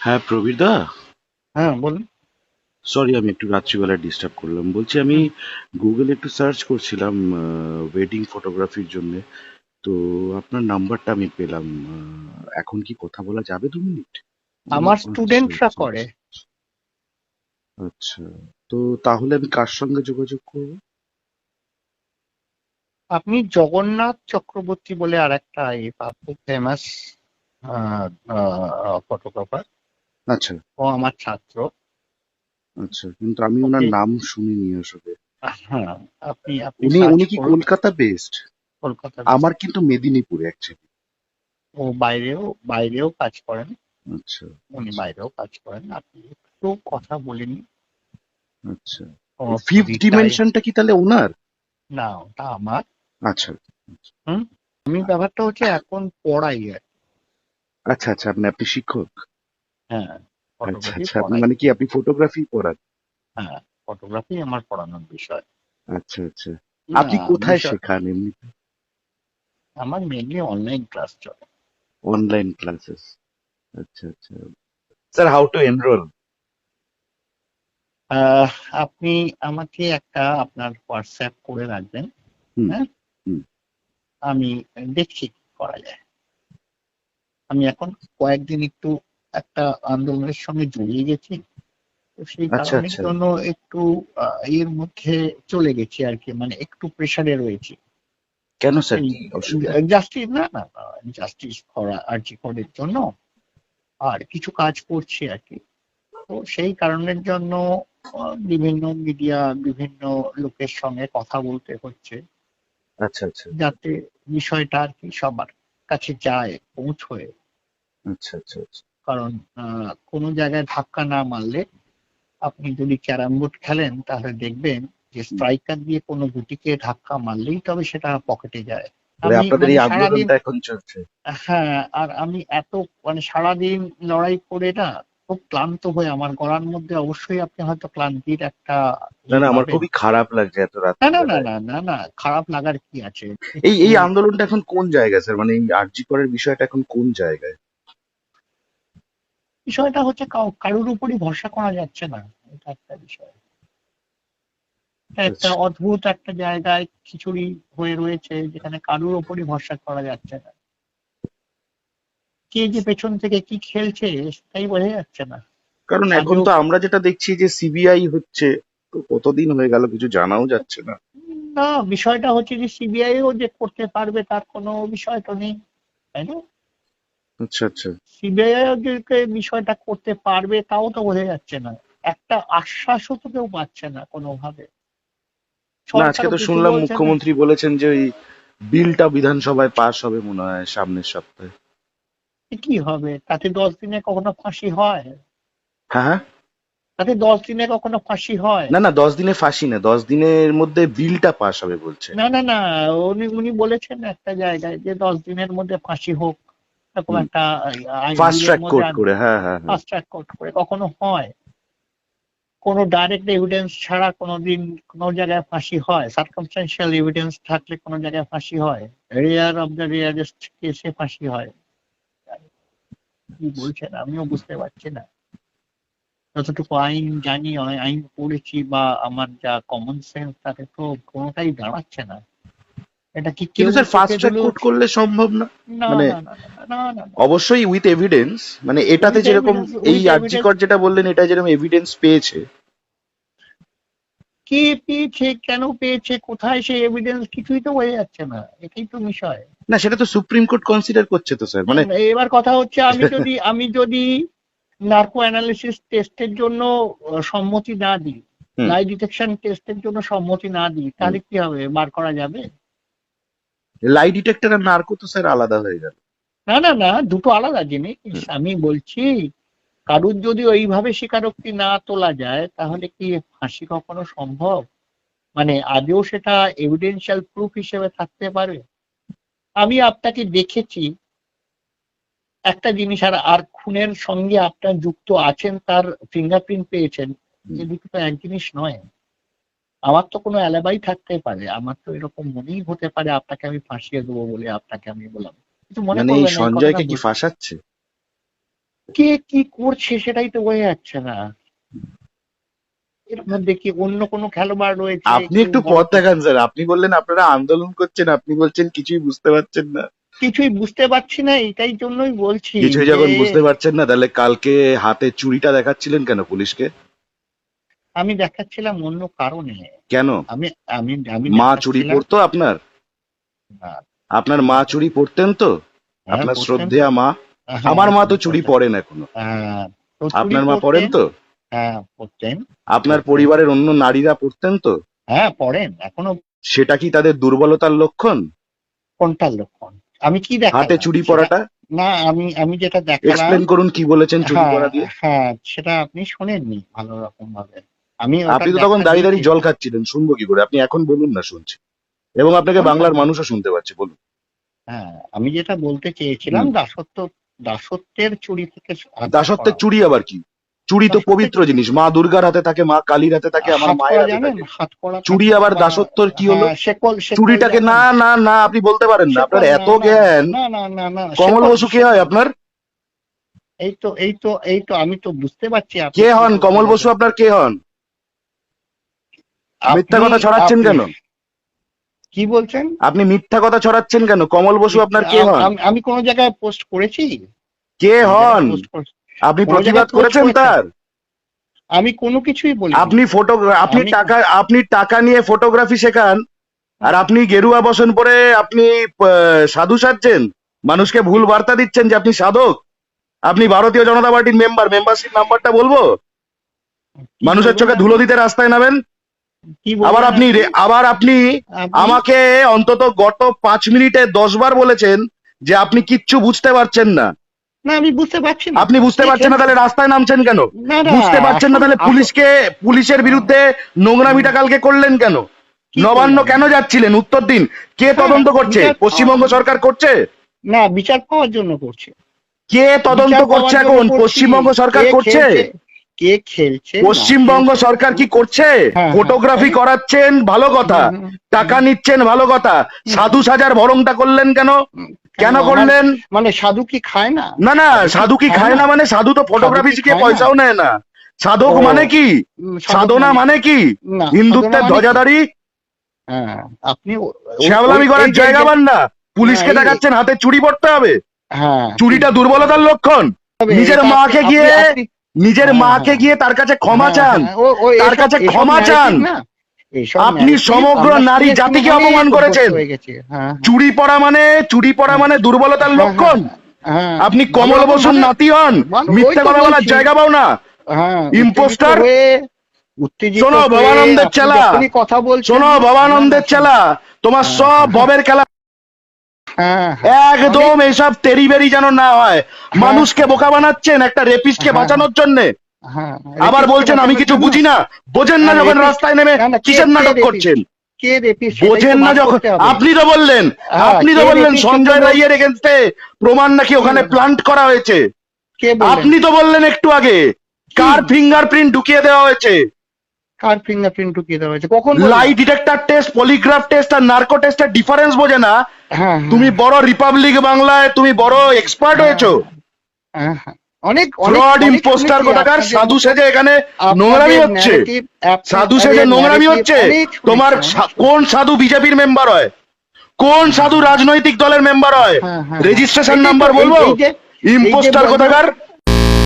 হ্যাঁ প্রবীরদা হ্যাঁ বলুন। সরি আমি একটু রাত্রিবেলা ডিস্টার্ব করলাম। বলছি আমি গুগলে একটু সার্চ করছিলাম ওয়েডিং ফটোগ্রাফির জন্য। তো আপনার নাম্বারটা আমি পেলাম এখন কি কথা বলা যাবে দু মিনিট? আমার আচ্ছা, স্টুডেন্টরা করে। আচ্ছা তো তাহলে আমি কার সঙ্গে যোগাযোগ করব? আপনি জগন্নাথ চক্রবর্তী বলে আর একটা খুব ফেমাস ফটোগ্রাফার আচ্ছা। ও আমার ছাত্র। আচ্ছা কিন্তু আমি ওনার নাম শুনিনি আসলে। হ্যাঁ আপনি আপনি উনি উনি কি কলকাতা বেসড কলকাতা আমার কিন্তু মেদিনীপুরে অ্যাকচুয়ালি ও বাইরেও বাইরেও কাজ করেন। আচ্ছা। উনি বাইরেও কাজ করেন। আপনি একটু কথা বলেন আচ্ছা। ফিফথ ডিমেনশনটা কি তাহলে ওনার? না ওটা আমার। আচ্ছা। হুম? আমি ব্যাপারটা হচ্ছে এখন পড়াই আর। আচ্ছা আচ্ছা আপনি আপনি শিক্ষক। হ্যাঁ আচ্ছা ফটোগ্রাফি আচ্ছা। আপনি মানে কি আপনি ফটোগ্রাফি পড়ান? হ্যাঁ ফটোগ্রাফি আমার পড়ানোর বিষয়। আচ্ছা আচ্ছা। আপনি কোথায় বিষয়- শেখান এমনি? আমার মেনলি অনলাইন ক্লাস চলে। অনলাইন ক্লাসেস আচ্ছা আচ্ছা। স্যার হাউ টু এনরোল আহ, আপনি আমাকে একটা আপনার হোয়াটসঅ্যাপ করে রাখবেন। হুম, হ্যাঁ? হুম। আমি দেখছি কি করা যায়। আমি এখন কয়েকদিন একটু একটা আন্দোলনের সঙ্গে জড়িয়ে গেছি। তো সেই আচ্ছা, কারণের আচ্ছা। জন্য একটু এর মধ্যে চলে গেছি আর কি মানে একটু প্রেসারে রয়েছি। কেন স্যার? জাস্টিস না না জাস্টিস করা আর কি করার জন্য আর কিছু কাজ করছি আর কি। তো সেই কারণের জন্য বিভিন্ন মিডিয়া বিভিন্ন লোকের সঙ্গে কথা বলতে হচ্ছে। আচ্ছা আচ্ছা। যাতে বিষয়টা আর কি সবার কাছে যায় পৌঁছয়। আচ্ছা আচ্ছা আচ্ছা। কারণ কোনো জায়গায় ধাক্কা না মারলে আপনি যদি ক্যারাম বোর্ড খেলেন তাহলে দেখবেন যে স্ট্রাইকার দিয়ে কোনো গুটিকে ধাক্কা মারলেই তবে সেটা পকেটে যায়। মানে এখন হ্যাঁ আর আমি এত মানে সারাদিন লড়াই করে না খুব ক্লান্ত হয়ে আমার গলার মধ্যে অবশ্যই আপনি হয়তো ক্লান্তির একটা না না আমার খুবই খারাপ লাগছে এত রাত না না না না না না খারাপ লাগার কি আছে? এই এই আন্দোলনটা এখন কোন জায়গায় স্যার? মানে এই আরজি করার বিষয়টা এখন কোন জায়গায়? বিষয়টা হচ্ছে কারোর উপরই ভরসা করা যাচ্ছে না। এটা একটা বিষয়। একটা। অদ্ভুত একটা জায়গায় খিচুড়ি হয়ে রয়েছে যেখানে কারোর উপরই ভরসা করা যাচ্ছে না। কে যে পেছন থেকে কি খেলছে সেটাই বোঝা যাচ্ছে না। কারণ এখন তো আমরা যেটা দেখছি যে সিবিআই হচ্ছে তো কতদিন হয়ে গেল কিছু জানাও যাচ্ছে না। না বিষয়টা হচ্ছে যে সিবিআইও যে করতে পারবে তার কোনো বিষয় তো নেই তাই না? আচ্ছা আচ্ছা। সিবিআই বিষয়টা করতে পারবে তাও তো বোঝা যাচ্ছে না। একটা আশ্বাসও তো কেউ পাচ্ছে না কোনোভাবে। আজকে তো শুনলাম মুখ্যমন্ত্রী বলেছেন যে ওই বিলটা বিধানসভায় পাশ হবে মনে হয় সামনের সপ্তাহে। কি হবে? তাতে দশ দিনে কখনো ফাঁসি হয়? হ্যাঁ হ্যাঁ। তাতে দশ দিনে কখনো ফাঁসি হয়? না না দশ দিনে ফাঁসি না দশ দিনের মধ্যে বিলটা পাশ হবে বলছে। না না না উনি উনি বলেছেন একটা জায়গায় যে দশ দিনের মধ্যে ফাঁসি হোক। এরকম হুম। একটা ফাস্ট ট্র্যাক কোর্ট করে হ্যাঁ হ্যাঁ হ্যাঁ। ফাস্ট ট্র্যাক কোর্ট করে। কখনো হয়। কোনো ডাইরেক্ট এভিডেন্স ছাড়া কোনোদিন কোনো জায়গায় ফাঁসি হয়। সার্কামস্টান্সিয়াল এভিডেন্স থাকলে কোনো জায়গায় ফাঁসি হয়। রেয়ার অফ দ্য রেয়ারেস্ট কেসে ফাঁসি হয়। কি বলছেন? আমিও বুঝতে পারছি না। যতটুকু আইন জানি আইন পড়েছি বা আমার যা কমন সেন্স তাতে তো কোনোটাই দাঁড়াচ্ছে না। এটা কি কিন্তু স্যার ফাস্ট ট্র্যাক কোর্ট করলে সম্ভব না। মানে- অবশ্যই উইথ এভিডেন্স মানে এটাতে যেরকম এই আর্জিকর যেটা বললেন এটা যেরকম এভিডেন্স পেয়েছে। কে পেয়েছে কেন পেয়েছে কোথায় সেই এভিডেন্স কিছুই তো বোঝা যাচ্ছে না। এটাই তো বিষয়। না সেটা তো সুপ্রিম কোর্ট কনসিডার করছে তো স্যার মানে এবার কথা হচ্ছে আমি যদি আমি যদি নার্কো অ্যানালিসিস টেস্টের জন্য সম্মতি না দিই। লাই ডিটেকশন টেস্টের জন্য সম্মতি না দিই তাহলে কি হবে? বার করা যাবে? লাই ডিটেক্টর আর নার্কো তো স্যার আলাদা হয়ে গেল। না না না দুটো আলাদা জিনিস। আমি বলছি কারুর যদি ওইভাবে স্বীকারোক্তি না তোলা যায় তাহলে কি ফাঁসি কখনো সম্ভব? মানে আদেও সেটা এভিডেন্সিয়াল প্রুফ হিসেবে থাকতে পারে? আমি আপনাকে দেখেছি। একটা জিনিস আর আর খুনের সঙ্গে আপনার যুক্ত আছেন তার ফিঙ্গারপ্রিন্ট পেয়েছেন। হুম। এ দুটো তো এক জিনিস নয়। আমার তো কোনো অ্যালাবাই থাকতে পারে। আমার তো এরকম মনেই হতে পারে আপনাকে আমি ফাঁসিয়ে দেবো বলে আপনাকে আমি বললাম। কিন্তু মনে মানে এই সঞ্জয়কে কি ফাঁসাচ্ছে? কে কি করছে সেটাই তো বোঝা যাচ্ছে না। এর মধ্যে কি অন্য কোনো খেলোয়াড় রয়েছে আপনি একটু পথ দেখান স্যার। আপনি বললেন আপনারা আন্দোলন করছেন আপনি বলছেন কিছুই বুঝতে পারছেন না। কিছুই বুঝতে পারছি না এটাই জন্যই বলছি কিছুই যখন বুঝতে পারছেন না তাহলে কালকে হাতে চুরিটা দেখাচ্ছিলেন কেন পুলিশকে? আমি দেখাচ্ছিলাম অন্য কারণে। কেন? আমি আমি আমি মা চুরি পড়তো আপনার? আপনার মা চুরি পড়তেন তো? হ্যাঁ, আপনার শ্রদ্ধেয়া মা? হ্যাঁ, আমার মা তো চুরি। পড়েন এখনও। হ্যাঁ, আপনার মা পড়েন তো? হ্যাঁ পড়তেন আপনার পরিবারের অন্য নারীরা পড়তেন তো? হ্যাঁ পড়েন এখনও সেটা কি তাদের দুর্বলতার লক্ষণ? কোনটার লক্ষণ? আমি কি দেখালাম? হাতে চুরি পড়াটা না আমি আমি যেটা দেখালাম এক্সপ্লেন করুন কি বলেছেন চুরি পড়া দিয়ে। হ্যাঁ সেটা আপনি শোনেননি ভালো রকম ভাবে আমি আপনি তো তখন দাঁড়িয়ে দাঁড়িয়ে জল খাচ্ছিলেন শুনব কি করে? আপনি এখন বলুন না শুনছি। এবং আপনাকে বাংলার মানুষও শুনতে পাচ্ছে বলুন। হ্যাঁ আমি যেটা বলতে চেয়েছিলাম দাসত্ব দাসত্বের চুরি থেকে দাসত্বের চুরি আবার কি? চুরি তো পবিত্র জিনিস। মা দুর্গার হাতে থাকে মা কালীর হাতে থাকে আমার মায়ের হাতে থাকে। চুরি আবার দাসত্বর কি হলো? হ্যাঁ, চুরিটাকে না না না আপনি বলতে পারেন না। আপনার এত জ্ঞান। কমল বসু কে হয় আপনার? এই তো এই তো এই তো আমি তো বুঝতে পারছি কে হন? কমল বসু আপনার কে হন? মিথ্যা কথা ছড়াচ্ছেন কেন? কি বলছেন? আপনি মিথ্যা কথা ছড়াচ্ছেন কেন? কমল বসু আপনার কে হন? আমি- কোন জায়গায় পোস্ট করেছি? কে হন? আপনি প্রতিবাদ করেছেন? তার? আমি কোনো কিছুই বলি আপনি ফটো আপনি টাকা আপনি টাকা নিয়ে ফটোগ্রাফি শেখান আর আপনি গেরুয়া বসন পরে আপনি সাধু সাজছেন? মানুষকে ভুল বার্তা দিচ্ছেন যে আপনি সাধক। আপনি ভারতীয় জনতা পার্টির মেম্বার মেম্বারশিপ নাম্বারটা বলব? মানুষের চোখে ধুলো দিতে রাস্তায় নামেন? আবার আপনি আবার আপনি আমাকে অন্তত গত পাঁচ মিনিটে দশ বার বলেছেন যে আপনি কিচ্ছু বুঝতে পারছেন না। না আমি বুঝতে পারছি না। আপনি বুঝতে পারছেন না তাহলে রাস্তায় নামছেন কেন? বুঝতে পারছেন না তাহলে পুলিশকে পুলিশের বিরুদ্ধে নোংরামিটা কালকে করলেন কেন? নবান্ন কেন যাচ্ছিলেন? উত্তর দিন। কে তদন্ত করছে? পশ্চিমবঙ্গ সরকার করছে? না বিচার পাওয়ার জন্য করছে। কে তদন্ত করছে এখন? পশ্চিমবঙ্গ সরকার করছে? কে খেলছে পশ্চিমবঙ্গ সরকার কি করছে? হ্যাঁ, ফটোগ্রাফি হ্যাঁ। করাচ্ছেন ভালো কথা। টাকা নিচ্ছেন ভালো কথা। সাধু সাজার ভরংটা করলেন কেন? কেন করলেন? মানে সাধু কি খায় না? না না সাধু কি খায় না? মানে সাধু তো ফটোগ্রাফি শিখে পয়সাও নেয় না। সাধক মানে কি? সাধনা মানে কি? হিন্দুত্বের মানে কি? ধ্বজাধারী? হ্যাঁ আপনি শ্যামলামি করার জায়গা পান না। পুলিশকে দেখাচ্ছেন হাতে চুরি পড়তে হবে। হ্যাঁ। চুরিটা দুর্বলতার লক্ষণ। নিজের মাকে গিয়ে নিজের হ্যাঁ, মাকে হ্যাঁ। গিয়ে তার কাছে ক্ষমা হ্যাঁ, চান। তার কাছে ক্ষমা চান। আপনি সমগ্র নারী জাতিকে অপমান করেছেন। চুরি পড়া মানে চুরি পড়া মানে দুর্বলতার লক্ষণ। আপনি কমল মানে- নাতি হন। মিথ্যা কথা বলার জায়গা পাও না। উত্তেজিত শোনো, ভবানন্দের চেলা। শোনো ভবানন্দের চেলা। তোমার সব ববের খেলা একদম এসব তেরি বেরি যেন না হয়। মানুষকে বোকা বানাচ্ছেন একটা রেপিস্টকে হ্যাঁ। বাঁচানোর জন্য। হ্যাঁ, আবার বলছেন আমি কিছু বুঝি না। বোঝেন না যখন রাস্তায় নেমে কিসের নাটক করছেন? বোঝেন না যখন আপনি তো বললেন হ্যাঁ, আপনি তো বললেন সঞ্জয় রাইয়ের এগেনস্টে প্রমাণ নাকি ওখানে। প্লান্ট করা হয়েছে। আপনি তো বললেন একটু আগে কার ফিঙ্গারপ্রিন্ট ঢুকিয়ে দেওয়া হয়েছে। কার ফিঙ্গারপ্রিন্ট ঢুকিয়ে দেওয়া হয়েছে? কখন lie detector test polygraph test আর নার্কো টেস্টের ডিফারেন্স বোঝে না। হ্যাঁ, তুমি বড় রিপাবলিক বাংলায় তুমি বড় এক্সপার্ট হয়েছো। হ্যাঁ, হ্যাঁ। অনেক ফ্রড ইম্পোস্টার কোথাকার? সাধু সেজে এখানে নোংরামি হচ্ছে। সাধু সেজে নোংরামি হচ্ছে। তোমার কোন সাধু বিজেপির মেম্বার হয়? কোন সাধু রাজনৈতিক দলের মেম্বার হয়? হ্যাঁ, হ্যাঁ। রেজিস্ট্রেশন নাম্বার বলব? ইম্পোস্টার কোথাকার?